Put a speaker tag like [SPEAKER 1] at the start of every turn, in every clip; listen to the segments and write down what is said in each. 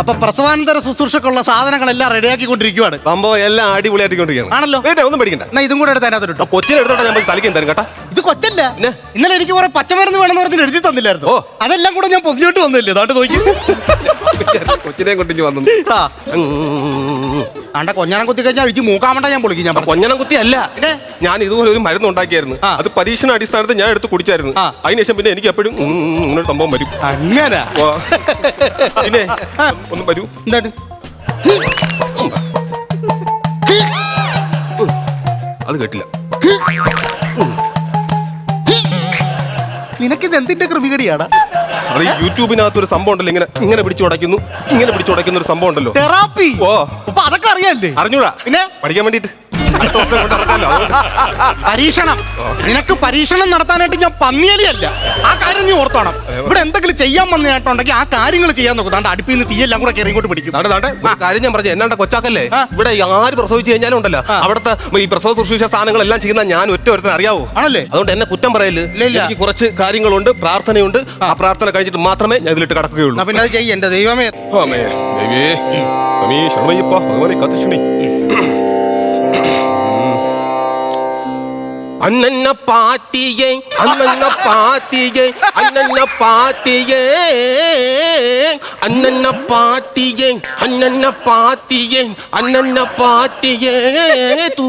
[SPEAKER 1] അപ്പൊ പ്രസവാനന്തര ശുശ്രൂഷക്കുള്ള സാധനങ്ങളെല്ലാം റെഡിയാക്കിക്കൊണ്ടിരിക്കുവാണ്.
[SPEAKER 2] സംഭവം എല്ലാം അടിപൊളിയായിട്ടിരിക്കുകയാണ്
[SPEAKER 1] ആണല്ലോ.
[SPEAKER 2] പിന്നെ ഒന്നും പഠിക്കണ്ട
[SPEAKER 1] എന്നാ ഇതും കൂടെ എടുത്ത് അതിനകത്ത് ഇട്ടോ?
[SPEAKER 2] കൊച്ചിനെ എടുത്തോട്ടെ ഞാൻ പോയി തരും കേട്ടാ.
[SPEAKER 1] ഇത് കൊച്ചല്ല.
[SPEAKER 2] പിന്നെ?
[SPEAKER 1] ഇന്നലെ എനിക്ക് കുറെ പച്ചമരുന്ന് വേണമെന്ന് പറഞ്ഞ് എഴുതി തന്നില്ലായിരുന്നു.
[SPEAKER 2] ഓ.
[SPEAKER 1] അതെല്ലാം കൂടെ ഞാൻ പൊതിഞ്ഞോട്ട് വന്നില്ലേ? അതാണ്ട് നോക്കി.
[SPEAKER 2] കൊച്ചിനെ കൊണ്ടിഞ്ഞ് വന്നു.
[SPEAKER 1] ആ. ആണ്ട കൊഞ്ഞാണം കുത്തി കഴിഞ്ഞാൽ അഴിച്ച് മൂക്കാമണ്ട ഞാൻ പൊളിക്കും ഞാൻ പറഞ്ഞു
[SPEAKER 2] കൊഞ്ഞണം കുത്തി അല്ല.
[SPEAKER 1] പിന്നെ?
[SPEAKER 2] ഞാൻ ഇതുപോലെ ഒരു മരുന്ന് ഉണ്ടാക്കിയായിരുന്നു
[SPEAKER 1] ആ.
[SPEAKER 2] അത് പരീക്ഷണ അടിസ്ഥാനത്തിൽ ഞാൻ എടുത്ത് കുടിച്ചായിരുന്നു.
[SPEAKER 1] ആ.
[SPEAKER 2] അതിനുശേഷം പിന്നെ എനിക്ക് എപ്പോഴും ഉം, ഉം, ഇങ്ങനെ ഒരു സംഭവം വരും.
[SPEAKER 1] അങ്ങനെ.
[SPEAKER 2] പിന്നെ? ഒന്ന് വരൂ.
[SPEAKER 1] എന്താണ്?
[SPEAKER 2] അത് കേട്ടില്ല.
[SPEAKER 1] നിനക്കിത് എന്തിന്റെ കൃമികടിയാണ്
[SPEAKER 2] അത് ഈ യൂട്യൂബിനകത്ത് ഒരു സംഭവം ഉണ്ടല്ലോ ഇങ്ങനെ ഇങ്ങനെ പിടിച്ചുടയ്ക്കുന്നു ഇങ്ങനെ പിടിച്ചു ഉടയ്ക്കുന്ന ഒരു സംഭവം ഉണ്ടല്ലോ.
[SPEAKER 1] തെറാപ്പി.
[SPEAKER 2] ഓ.
[SPEAKER 1] അതൊക്കെ അറിയാല്ലേ?
[SPEAKER 2] അറിഞ്ഞൂടാ.
[SPEAKER 1] പിന്നെ?
[SPEAKER 2] പഠിക്കാൻ വേണ്ടിട്ട് കൊണ്ട്
[SPEAKER 1] പരീക്ഷണം. നിനക്ക് പരീക്ഷണം നടത്താനായിട്ട് ഞാൻ പന്നിയലിയല്ല. ആ കാര്യം നീ ഓർത്തോണം. ഇവിടെ എന്തെങ്കിലും ചെയ്യാൻ വന്നതായിട്ടുണ്ടെങ്കിൽ ആ കാര്യങ്ങൾ ചെയ്യാൻ നോക്കും. താണ്ട് അടുപ്പിൽ നിന്ന് തീയെല്ലാം കൂടെ കയറി ഇങ്ങോട്ട് പിടിക്കും.
[SPEAKER 2] ഒരു കാര്യം ഞാൻ പറഞ്ഞു. എന്നാണ്ട കൊച്ചാക്കല്ലേ? ഇവിടെ ആര് പ്രസവിച്ചു കഴിഞ്ഞാലും ഉണ്ടല്ലോ. അവിടുത്തെ ഈ പ്രസവ ശുശ്രൂഷ സാധനങ്ങളെല്ലാം ചെയ്യുന്ന ഞാൻ ഒറ്റ ഒരുത്തിന് അറിയാവോ?
[SPEAKER 1] ആണല്ലേ?
[SPEAKER 2] അതുകൊണ്ട് എന്നെ കുറ്റം
[SPEAKER 1] പറയല്ലേ.
[SPEAKER 2] എനിക്ക് കുറച്ച് കാര്യങ്ങളുണ്ട് പ്രാർത്ഥനയുണ്ട്. ആ. പ്രാർത്ഥന കഴിഞ്ഞിട്ട് മാത്രമേ ഞാൻ ഇതിലിട്ട് കടക്കുകയുള്ളൂ.
[SPEAKER 1] പിന്നെ അത് ചെയ്യ ദൈവമേ.
[SPEAKER 2] ഓമേ ദൈവേ, സ്വാമി ശരണമയ്യപ്പ, ഭഗവാനെ കാത്തുരക്ഷണേ. അന്നന്ന പാത്തിയേ അന്നന്ന പാത്തിയേ അന്നന്ന പാത്തിയേ അന്നന്ന പാത്തിയേ അന്നന്ന പാത്തിയേ അന്നന്ന പാത്തിയേ തൂ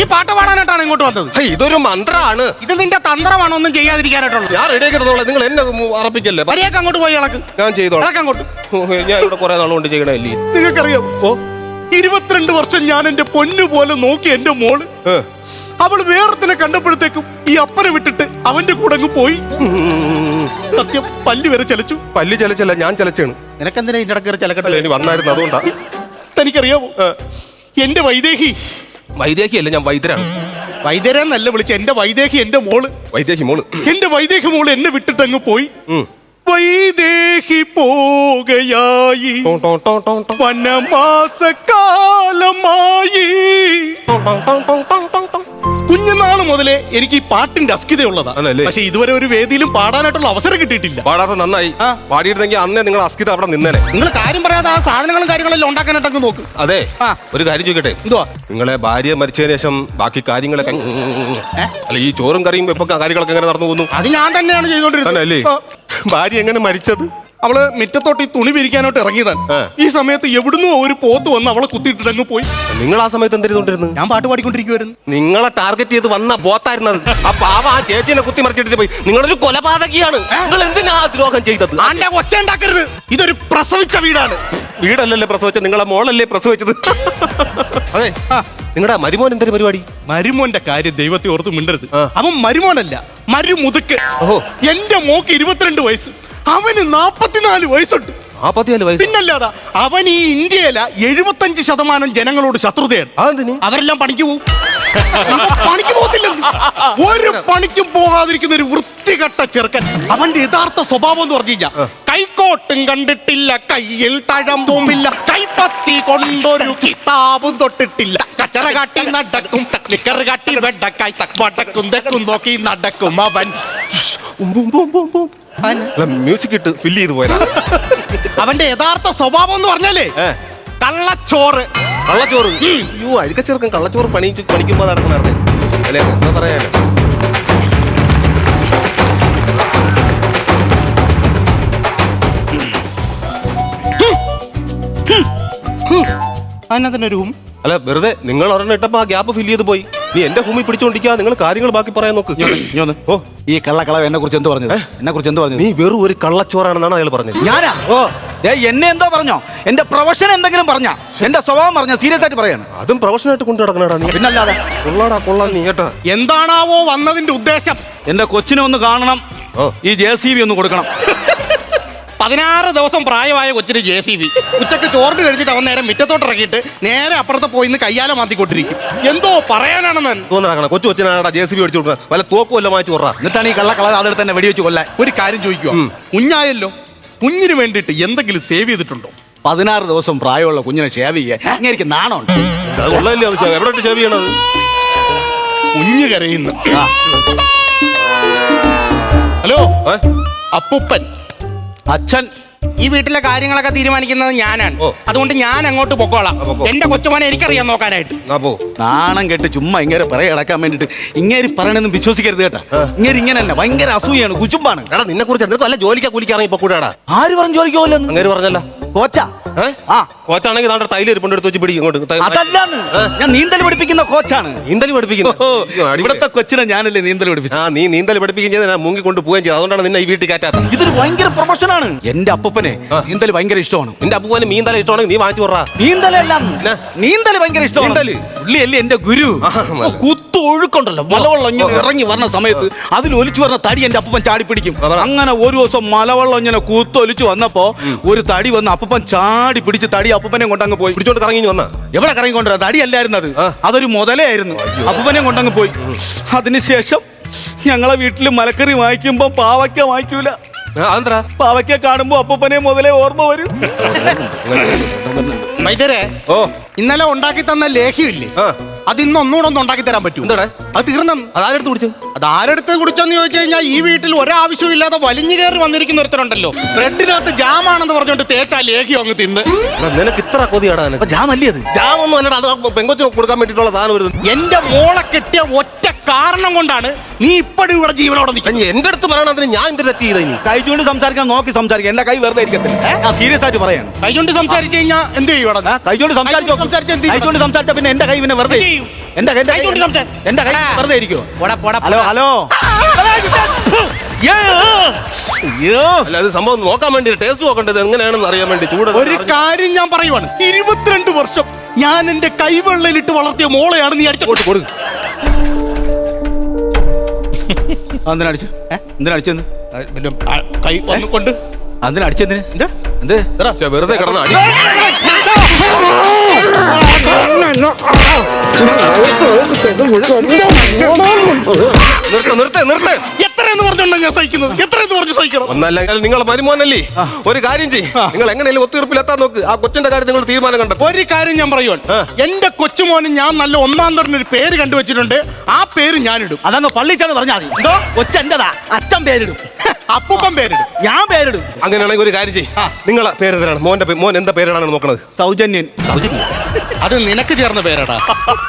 [SPEAKER 1] ഈ പാട്ട് പാടാനായിട്ടാണ് ഇങ്ങോട്ട് വന്നത്.
[SPEAKER 2] ഇതൊരു മന്ത്രമാണ്
[SPEAKER 1] ഇത് നിന്റെ തന്ത്രമാണ് ഒന്നും ചെയ്യാതിരിക്കാനായിട്ടുള്ളത്.
[SPEAKER 2] ഞാൻ റെഡിയാക്കി തന്നോളാം. നിങ്ങൾ എന്നെ അറപ്പിക്കല്ലേ
[SPEAKER 1] വരിയൊക്കെ അങ്ങോട്ട് പോയി ഇളക്ക്.
[SPEAKER 2] ഞാൻ ചെയ്തോളാം.
[SPEAKER 1] ഇളക്ക് അങ്ങോട്ട്.
[SPEAKER 2] ഓ, ഞാൻ ഇവിടെ കുറെ നാളുകൊണ്ട് ചെയ്യണല്ലേ
[SPEAKER 1] നിങ്ങൾക്കറിയാം.
[SPEAKER 2] ഓ
[SPEAKER 1] ഇരുപത്തിരണ്ട് വർഷം ഞാൻ എന്റെ പൊന്നു പോലെ നോക്കി എന്റെ മോൾ.
[SPEAKER 2] ഏ.
[SPEAKER 1] അവൾ വേറത്തിനെ കണ്ടപ്പോഴത്തേക്കും ഈ അപ്പനെ വിട്ടിട്ട് അവന്റെ കൂടെ അങ്ങ് പോയി. സത്യം പല്ല് വരെ ചലച്ചു.
[SPEAKER 2] പല്ല് ചലച്ചല്ല ഞാൻ ചലച്ചാണ്.
[SPEAKER 1] നിനക്കെന്തിനാ ഇതിന്റെ ഇടയ്ക്ക്
[SPEAKER 2] അല്ല
[SPEAKER 1] ചലക്കട്ടില്ല
[SPEAKER 2] ഇനി വന്നായിരുന്നു അതുകൊണ്ടാ.
[SPEAKER 1] തനിക്കറിയാമോ എന്റെ വൈദേഹി.
[SPEAKER 2] വൈദേഹിയല്ല ഞാൻ വൈദ്യരാണ്.
[SPEAKER 1] വൈദ്യരെന്നല്ല വിളിച്ച എന്റെ വൈദേഹി എന്റെ മോൾ.
[SPEAKER 2] വൈദേഹി മോൾ.
[SPEAKER 1] എന്റെ വൈദേഹി മോൾ എന്നെ വിട്ടിട്ട് അങ്ങ് പോയി. വൈദേഹി പോകയായി.
[SPEAKER 2] ടോം
[SPEAKER 1] കുഞ്ഞുനാൾ മുതലേ എനിക്ക് ഈ പാട്ടിന്റെ അസ്കിതയുള്ളതാ
[SPEAKER 2] ആണല്ലേ?
[SPEAKER 1] പക്ഷെ ഇതുവരെ ഒരു വേദിയിലും പാടാനായിട്ടുള്ള അവസരം കിട്ടിയിട്ടില്ല.
[SPEAKER 2] പാടാത്ത നന്നായി.
[SPEAKER 1] ആ.
[SPEAKER 2] പാടിയിരുന്നെങ്കിൽ അന്നേ നിങ്ങൾ അസ്കിത അവിടെ നിന്നേനെ.
[SPEAKER 1] നിങ്ങൾ കാര്യം പറയാതെ ആ സാധനങ്ങളും കാര്യങ്ങളെല്ലാം ഉണ്ടാക്കാനായിട്ട് അങ്ങ് നോക്ക്.
[SPEAKER 2] അതെ.
[SPEAKER 1] ആ.
[SPEAKER 2] ഒരു കാര്യം ചോദിക്കട്ടെ?
[SPEAKER 1] എന്തുവാ?
[SPEAKER 2] നിങ്ങളെ ഭാര്യ മരിച്ചതിന് ശേഷം ബാക്കി കാര്യങ്ങളൊക്കെ. അല്ല ഈ ചോറും കറിയും വെപ്പൊക്കെ കാര്യങ്ങളൊക്കെ എങ്ങനെ നടന്നു പോകുന്നു?
[SPEAKER 1] അത് ഞാൻ തന്നെയാണ്
[SPEAKER 2] തന്നെ
[SPEAKER 1] ചെയ്തോണ്ടിരുന്നത് ആ.
[SPEAKER 2] ഭാര്യ എങ്ങനെ മരിച്ചത്?
[SPEAKER 1] അവൾ മിറ്റത്തോട്ട് ഈ തുണി വിരിക്കാനായിട്ട് ഇറങ്ങിയതാണ്. ഈ സമയത്ത് എവിടുന്നോ ഒരു പോത്ത് വന്ന് അവളെ കുത്തിയിട്ടിട്ട് അങ്ങ് പോയി.
[SPEAKER 2] നിങ്ങൾ ആ സമയത്ത് എന്തിരുന്നോണ്ടിരുന്നു
[SPEAKER 1] ഞാൻ പാട്ട് പാടിക്കൊണ്ടിരിക്കുവായിരുന്നു.
[SPEAKER 2] നിങ്ങളെ ടാർഗറ്റ് ചെയ്ത് വന്ന ബോത്തായിരുന്നത് ആ പാവ ആ ചേച്ചിനെ കുത്തി മറിച്ചിട്ട് പോയി. നിങ്ങളൊരു കൊലപാതകിയാണ്. നിങ്ങൾ എന്തിനാ ദ്രോഹം ചെയ്തത്?
[SPEAKER 1] ആന്റെ ഒച്ച ഉണ്ടാക്കരുത്. ഇതൊരു പ്രസവിച്ച വീടാണ്.
[SPEAKER 2] വീടല്ലല്ലേ പ്രസവിച്ചത്? നിങ്ങളെ മോളല്ലേ പ്രസവിച്ചത്? അതെ. നിങ്ങളുടെ മരുമോൻ എന്തൊരു പരിപാടി?
[SPEAKER 1] മരുമോന്റെ കാര്യം ദൈവത്തെ ഓർത്ത് മിണ്ടരുത്. അവൻ മരുമോനല്ല മരുമുതുക്ക്.
[SPEAKER 2] ഓഹോ.
[SPEAKER 1] എന്റെ മോക്ക് ഇരുപത്തിരണ്ട് വയസ്സ്. അവന് നാപ്പത്തിനാല് വയസ്സുണ്ട്.
[SPEAKER 2] നാപ്പത്തിനാല് വയസ്സ്?
[SPEAKER 1] പിന്നല്ലാതെ അവൻ ഈ ഇന്ത്യയിലെ എഴുപത്തഞ്ച് ശതമാനം ജനങ്ങളോട് ശത്രുതയാണ്.
[SPEAKER 2] അതെന്തിന്?
[SPEAKER 1] അവരെല്ലാം പണിക്ക് പോകും അവൻ പണിക്ക് പോകത്തില്ലെന്ന്. ഒരു പണിക്കും പോകാതിരിക്കുന്ന ഒരു വൃത്തികെട്ട ചെറുക്കൻ. അവന്റെ യഥാർത്ഥ സ്വഭാവം എന്ന് പറഞ്ഞു കഴിഞ്ഞാൽ കൈക്കോട്ടും കണ്ടിട്ടില്ല കയ്യിൽ തഴമ്പുമില്ല കൈപ്പത്തി കൊണ്ടൊരു കിതാബും തൊട്ടിട്ടില്ല. കച്ചറ കാട്ടി നടക്കും നിക്കറ് കാട്ടി വെടക്കായി. വടക്കും തെക്കും നോക്കി നടക്കും അവൻ.
[SPEAKER 2] മ്യൂസിക് ഇട്ട് ഫില്ല് ചെയ്ത് പോയതാ.
[SPEAKER 1] അവന്റെ യഥാർത്ഥ സ്വഭാവം എന്ന് പറഞ്ഞാലേ കള്ളച്ചോറ്.
[SPEAKER 2] കള്ളച്ചോറ്? അയ്യോ അഴുക്ക ചെറുക്കൻ കള്ളച്ചോറ് പണി പണിക്കുമ്പോ നടക്കുന്ന അല്ലേ എന്താ പറയാനോ
[SPEAKER 1] അതിനകത്തന്നെ ഒരു
[SPEAKER 2] അല്ല വെറുതെ നിങ്ങൾ ഒരെണ്ണം ഇട്ടപ്പോ ആ ഗ്യാപ്പ് ഫില്ല് ചെയ്ത് പോയി. നീ എന്റെ ഭൂമി പിടിച്ചോണ്ടിരിക്കാ നിങ്ങൾ കാര്യങ്ങൾ ബാക്കി പറയാൻ നോക്ക്. ഓ.
[SPEAKER 3] ഈ കള്ളക്കളവ് എന്നെ കുറിച്ച് എന്ത് പറഞ്ഞു എന്നെ കുറിച്ച് എന്ത് പറഞ്ഞു
[SPEAKER 2] നീ വെറും ഒരു കള്ളച്ചോറാണെന്നാണ് അയാൾ പറഞ്ഞത്?
[SPEAKER 3] ഞാനാ? ഓ. ദേ, എന്നെ എന്തോ പറഞ്ഞോ? എന്റെ പ്രൊഫഷൻ എന്തെങ്കിലും പറഞ്ഞ? എന്റെ സ്വഭാവം പറഞ്ഞ സീരിയസ് ആയിട്ട് പറയാണ്.
[SPEAKER 2] അതും പ്രൊഫഷനായിട്ട് ആയിട്ട് നടക്കണടാ നീ.
[SPEAKER 3] പിന്നല്ലാതെ.
[SPEAKER 2] കൊള്ളാടാ കൊള്ളാം നീ കേട്ടോ.
[SPEAKER 1] എന്താണാവോ വന്നതിന്റെ ഉദ്ദേശം?
[SPEAKER 3] എന്റെ കൊച്ചിനെ ഒന്ന് കാണണം.
[SPEAKER 2] ഓ.
[SPEAKER 3] ഈ ജെ സി ബി ഒന്ന് കൊടുക്കണം.
[SPEAKER 1] പതിനാറ് ദിവസം പ്രായമായ കൊച്ചിന് ജെ സി ബി. ഉച്ചയ്ക്ക് ചോറിന് കഴിച്ചിട്ട് അവൻ നേരെ മുറ്റത്തോട്ട് ഇറക്കിയിട്ട് നേരെ അപ്പുറത്ത് പോയിന്ന് ഇന്ന് കയ്യാല മാത്തിക്കൊണ്ടിരിക്കും എന്തോ പറയാനാണെന്ന്
[SPEAKER 2] തോന്നണ കൊച്ചു കൊച്ചിനാടാ ജെ സി ബി അടിച്ചു കൊടുക്കുക വല്ല തോക്കും വല്ല മാറ്റി കൊറ
[SPEAKER 3] എന്നിട്ടാണ് ഈ കള്ള കളർ അവിടെ തന്നെ വെടിവെച്ച് കൊല്ലാൻ.
[SPEAKER 1] ഒരു കാര്യം ചോദിക്കുക കുഞ്ഞായല്ലോ കുഞ്ഞിന് വേണ്ടിയിട്ട് എന്തെങ്കിലും സേവ് ചെയ്തിട്ടുണ്ടോ?
[SPEAKER 3] പതിനാറ് ദിവസം പ്രായമുള്ള കുഞ്ഞിനെ സേവ് ചെയ്യാൻ അങ്ങനെ നാണമുണ്ട്.
[SPEAKER 2] അത് എവിടെ ചെയ്യണത്?
[SPEAKER 1] കുഞ്ഞ് കരയുന്നു. ഹലോ? അപ്പുപ്പൻ.
[SPEAKER 3] അച്ഛൻ
[SPEAKER 1] ഈ വീട്ടിലെ കാര്യങ്ങളൊക്കെ തീരുമാനിക്കുന്നത് ഞാനാണ്.
[SPEAKER 2] ഓ.
[SPEAKER 1] അതുകൊണ്ട് ഞാൻ അങ്ങോട്ട് പൊക്കോളാം.
[SPEAKER 2] ആ, പൊക്കോ.
[SPEAKER 1] എന്റെ കൊച്ചുമോനെ എനിക്കറിയാൻ നോക്കാനായിട്ട്.
[SPEAKER 2] ആ പോ.
[SPEAKER 3] നാണം കെട്ട് ചുമ്മാ ഇങ്ങനെ പറയാൻ വേണ്ടിട്ട് ഇങ്ങനെ പറയണെന്ന് വിശ്വസിക്കരുത് കേട്ടാ. ഇങ്ങനെ ഇങ്ങനല്ല തന്നെ ഭയങ്കര അസൂയാണ് കുച്ചുമ്പാണ്
[SPEAKER 2] എടാ നിന്നെ കുറിച്ച് വല്ല ജോലിക്കാ കുലിക്കാറങ്ങി ഇപ്പൊ കൂടാടാ
[SPEAKER 3] ആര് പറഞ്ഞു
[SPEAKER 2] അങ്ങനെ പറഞ്ഞല്ല.
[SPEAKER 3] കോച്ചാ. ആ.
[SPEAKER 2] കോച്ചാണെങ്കിൽ നാട്ടെ തൈൽ ഇരിപ്പുണ്ട് എടുത്ത് വെച്ച് പിടിക്കും ഇങ്ങോട്ട്.
[SPEAKER 3] അതല്ലാന്ന്. ഞാൻ നീന്തൽ പഠിപ്പിക്കുന്ന കോച്ചാണ്.
[SPEAKER 2] നീന്തൽ പഠിപ്പിക്കുന്നു?
[SPEAKER 3] ഇവിടത്തെ കൊച്ചിനെ ഞാനല്ലേ നീന്തൽ പഠിപ്പിച്ചു
[SPEAKER 2] ആ നീ നീന്തൽ പഠിപ്പിക്കുകയും ചെയ്ത് ഞാൻ മുങ്ങി കൊണ്ട് പോവുകയും ചെയ്തു. അതുകൊണ്ടാണ് നിന്നെ ഈ വീട്ടിൽ കയറ്റാത്ത
[SPEAKER 3] ഇതൊരു ഭയങ്കര പ്രൊഫഷനാണ് എന്റെ അപ്പനെ നീന്തൽ ഭയങ്കര ഇഷ്ടമാണ്.
[SPEAKER 2] എന്റെ അപ്പൂവന് നീന്തൽ ഇഷ്ടമാണെങ്കിൽ നീ വാങ്ങിച്ചു പറ
[SPEAKER 3] നീന്തലെല്ലാം നീന്തൽ ഭയങ്കര ഇഷ്ടമാണ്? പുള്ളിയല്ലേ എന്റെ ഗുരു. കുത്തു ഒഴുക്കുണ്ടല്ലോ. മലവെള്ളം ഇങ്ങനെ ഇറങ്ങി വരണ സമയത്ത് അതിൽ ഒലിച്ചു വന്ന തടി എന്റെ അപ്പൻ ചാടി പിടിക്കും അങ്ങനെ ഒരു ദിവസം മലവെള്ളം ഇങ്ങനെ കുത്തൊലിച്ചു വന്നപ്പോ ഒരു തടി വന്ന് അപ്പൻ ചാടി പിടിച്ച് തടി അപ്പനെ കൊണ്ടങ്ങ് പോയി.
[SPEAKER 2] പിടിച്ചോണ്ട് കറങ്ങി വന്ന?
[SPEAKER 3] എവിടെ കറങ്ങി കൊണ്ടുവരാ? തടി അല്ലായിരുന്നു അത്. അതൊരു മുതലായിരുന്നു അപ്പനെ കൊണ്ടങ്ങ് പോയി. അതിനുശേഷം ഞങ്ങളെ വീട്ടിൽ മലക്കറി വാങ്ങിക്കുമ്പോ പാവയ്ക്ക വാങ്ങിക്കൂല.
[SPEAKER 2] അതെന്താ
[SPEAKER 3] പാവയ്ക്ക കാണുമ്പോ അപ്പനെ മുതലേ ഓർമ്മ വരും.
[SPEAKER 1] മൈതരെ
[SPEAKER 2] ഓ.
[SPEAKER 1] ഇന്നലെ ഉണ്ടാക്കി തന്ന ലേഹ്യമില്ലേ അത് ഇന്ന് ഒന്നുകൂടെ ഒന്ന് ഉണ്ടാക്കി തരാൻ പറ്റും.
[SPEAKER 2] എന്താടാ?
[SPEAKER 1] അത് തീർന്നു.
[SPEAKER 2] അതാരെടുത്ത് കുടിച്ചു
[SPEAKER 1] അത് ആരെടുത്ത് കുടിച്ചെന്ന് ചോദിച്ചു കഴിഞ്ഞാൽ ഈ വീട്ടിൽ ഒരാവശ്യവും ഇല്ലാതെ വലിഞ്ഞു കയറി വന്നിരിക്കുന്ന ഒരുത്തരുണ്ടല്ലോ. ബ്രെഡിനകത്ത് ജാമാണെന്ന് പറഞ്ഞുകൊണ്ട് തേച്ചാ ലേഖ്യം അങ്ങ് തിന്ന്.
[SPEAKER 2] എടാ, നിനക്ക് ഇത്ര കൊതിയാടാ നിനക്ക്.
[SPEAKER 3] അപ്പൊ ജാമല്ലേ അത്?
[SPEAKER 2] ജാമൊന്നും അല്ലടാ അത് പെങ്കൊച്ചിന് കൊടുക്കാൻ വേണ്ടിയിട്ടുള്ള സാധനം വരുന്നത്
[SPEAKER 1] എന്റെ മോളെ കെട്ടിയ ഒറ്റ കാരണം കൊണ്ടാണ് നീ ഇപ്പോഴും ഇവിടെ ജീവനോടെ നിൽക്കുന്നത്.
[SPEAKER 2] എന്റെ അടുത്ത് പറയണതിന് ഞാൻ എന്ത് തെറ്റ് ചെയ്ത ഇനി?
[SPEAKER 3] കഴിച്ചുകൊണ്ട് സംസാരിക്കാൻ നോക്കി സംസാരിക്കാം എന്റെ കൈ വെറുതെ ഇരിക്കത്തില്ല. ഞാൻ സീരിയസ് ആയിട്ട് പറയാണ്.
[SPEAKER 1] കൈ ചൂണ്ട് സംസാരിച്ചു കഴിഞ്ഞാൽ എന്ത് ചെയ്യും ഇവിടെ?
[SPEAKER 3] കൈ ചൂണ്ടി സംസാരിച്ചോ
[SPEAKER 1] ചെയ്യും?
[SPEAKER 3] കഴിച്ചുകൊണ്ട് സംസാരിച്ച പിന്നെ എന്റെ കൈ പിന്നെ വെറുതെ
[SPEAKER 1] എന്ത് ചെയ്യും?
[SPEAKER 3] എന്റെ കൈ- എന്റെ കൈ- എന്റെ കൈ
[SPEAKER 1] എടാ.
[SPEAKER 3] വെറുതെ ഇരിക്കോ
[SPEAKER 1] പോടാ, പോടാ,
[SPEAKER 3] ഹലോ
[SPEAKER 1] പോടാ.
[SPEAKER 3] ഹലോ അയ്യോ
[SPEAKER 2] അല്ല അത് സംഭവം നോക്കാൻ വേണ്ടി ടേസ്റ്റ് നോക്കേണ്ടത് എങ്ങനെയാണെന്ന് അറിയാൻ വേണ്ടി ചൂട്
[SPEAKER 1] ഒരു കാര്യം ഞാൻ പറയുവാണ്. ഇരുപത്തിരണ്ട് വർഷം ഞാൻ എന്റെ കൈവെള്ളയിലിട്ട് വളർത്തിയ മോളെയാണ് നീ അടിച്ചോട്ട്
[SPEAKER 2] കൊടു കൊടു
[SPEAKER 3] എന്തിനാ അടിച്ചു? എന്തിനാ അടിച്ചെന്ന്?
[SPEAKER 1] കൈ കൊണ്ട്. എന്ത്?
[SPEAKER 3] എന്ത്?
[SPEAKER 2] വെറുതെ കിടന്ന അടി. നിർത്ത നിർത്ത നിർത്ത.
[SPEAKER 1] എത്രയെന്ന് പറഞ്ഞോണ്ടാ ഞാൻ സഹിക്കുന്നത്. എത്രയെന്ന് പറഞ്ഞു സഹിക്കണം?
[SPEAKER 2] ഒന്നല്ലെങ്കിൽ നിങ്ങൾ മരുമോനല്ലേ? ഒരു കാര്യം ചെയ്യും. നിങ്ങൾ എങ്ങനെയാലും ഒത്തുതീർപ്പിലെത്താൻ നോക്ക്. ആ കൊച്ചിന്റെ കാര്യം നിങ്ങൾ തീരുമാനം കണ്ടത്
[SPEAKER 1] ഒരു കാര്യം ഞാൻ പറയുവാൻ. എന്റെ കൊച്ചുമോന് ഞാൻ നല്ല ഒന്നാം തരം ഒരു പേര് കണ്ടുവച്ചിട്ടുണ്ട്. ആ പേര് ഞാനിടും.
[SPEAKER 3] അതങ്ങ് പള്ളിച്ചാന്ന് പറഞ്ഞാൽ മതി.
[SPEAKER 1] എന്തോ?
[SPEAKER 3] കൊച്ചെന്റെതാ അച്ഛൻ പേരിടും.
[SPEAKER 1] അപ്പൂപ്പൻ പേരിടും.
[SPEAKER 3] ഞാൻ പേരിടും.
[SPEAKER 2] അങ്ങനെയാണെങ്കിൽ ഒരു കാര്യം ചെയ്യും. നിങ്ങളെ പേര് തരാണ്. മോന്റെ പേ- മോൻ എന്താ പേരാണ് നോക്കണത്?
[SPEAKER 3] സൗജന്യൻ.
[SPEAKER 1] അത് നിനക്ക് ചേർന്ന പേരാടാ.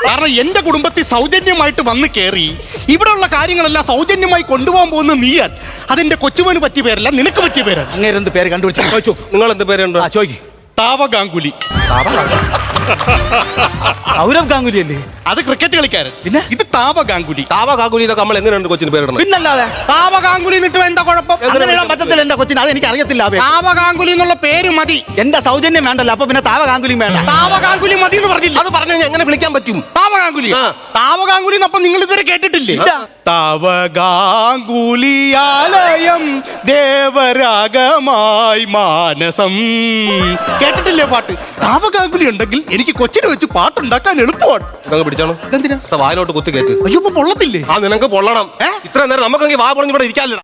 [SPEAKER 1] കാരണം എന്റെ കുടുംബത്തിൽ സൗജന്യമായിട്ട് വന്ന് കയറി ഇവിടെയുള്ള കാര്യങ്ങളെല്ലാം സൗജന്യമായി കൊണ്ടുപോകാൻ പോകുന്ന നീയാൻ അതെന്റെ കൊച്ചുമോന് പറ്റിയ പേരല്ല നിനക്ക് പറ്റിയ പേരാണ്
[SPEAKER 3] അങ്ങനെ എന്ത് പേര് കണ്ടുപിടിച്ചു
[SPEAKER 2] നിങ്ങൾ എന്ത് പേരുണ്ട്?
[SPEAKER 3] ആ ചോദിക്കും.
[SPEAKER 1] താവ ഗാംഗുലി
[SPEAKER 3] സൗരവ് ഗാംഗുലി അല്ലേ
[SPEAKER 1] അത് ക്രിക്കറ്റ് കളിക്കാരൻ.
[SPEAKER 3] പിന്നെ?
[SPEAKER 1] ഇത് താപ ഗാംഗുലി.
[SPEAKER 2] താവ കാക്കുലി ഇതൊക്കെ നമ്മൾ എങ്ങനെയുണ്ട് കൊച്ചിന് പേരിടണം?
[SPEAKER 3] പിന്നല്ലാതെ?
[SPEAKER 1] താപ ഗാംഗുലി എന്നിട്ട് എന്താ കുഴപ്പം?
[SPEAKER 3] അങ്ങനെ ഇടാൻ പറ്റത്തില്ല എന്റെ കൊച്ചിന്? അത് എനിക്ക് അറിയത്തില്ല
[SPEAKER 1] താപ. ഗാംഗുലി എന്നുള്ള പേര് മതി.
[SPEAKER 3] എന്റെ സൗജന്യം വേണ്ടല്ലോ അപ്പൊ പിന്നെ താവ ഗാംഗുലിയും വേണ്ട.
[SPEAKER 1] താപ ഗാംഗുലി മതി എന്ന് പറഞ്ഞില്ല?
[SPEAKER 2] അത് പറഞ്ഞു എങ്ങനെ വിളിക്കാൻ പറ്റും?
[SPEAKER 1] താപ ഗാംഗുലി.
[SPEAKER 2] ആ.
[SPEAKER 1] താവ ഗാംഗുലി എന്നപ്പോ നിങ്ങൾ ഇതുവരെ കേട്ടിട്ടില്ലേ?
[SPEAKER 3] ഇല്ല.
[SPEAKER 1] താവ ഗാംഗുലിയാലയം ദേവരാഗമായി മാനസം. കേട്ടിട്ടില്ലേ പാട്ട്? താവകാംഗുലി ഉണ്ടെങ്കിൽ എനിക്ക് കൊച്ചിനെ വെച്ച് പാട്ടുണ്ടാക്കാൻ എളുപ്പമാണ്.
[SPEAKER 2] ഇതങ്ങ്
[SPEAKER 1] ഇതെന്തിനാ?
[SPEAKER 2] വായിലോട്ട് കുത്തി കയറ്റി.
[SPEAKER 1] അയ്യോ ഇപ്പൊ പൊള്ളത്തില്ലേ?
[SPEAKER 2] ആ നിനക്ക് പൊള്ളണം. ഇത്ര നേരം നമുക്കെങ്കിൽ വാ പൊളിഞ്ഞ് ഇവിടെ ഇരിക്കാനില്ല